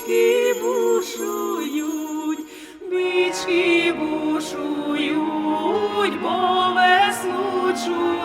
бички бушують, бички бушують, бо весну чують.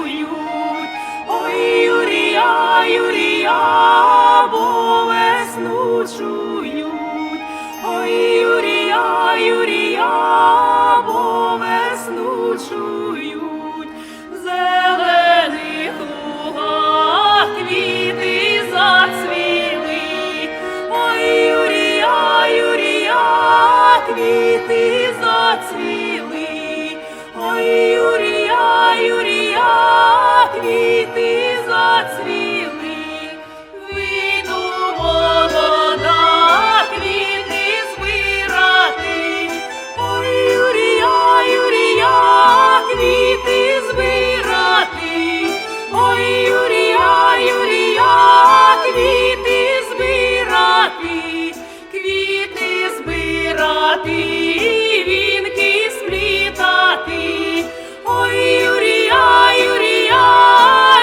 плітати, вінки сплітати, ой Юрія, Юрія,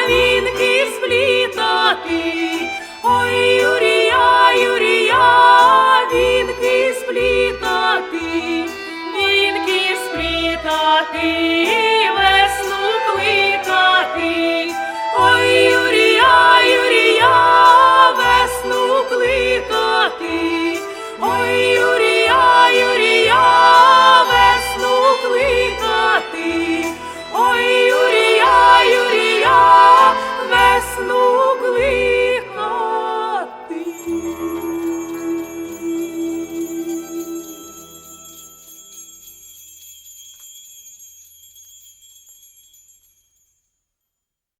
вінки сплітати, ой Юрія, Юрія, вінки сплітати, вінки сплітати.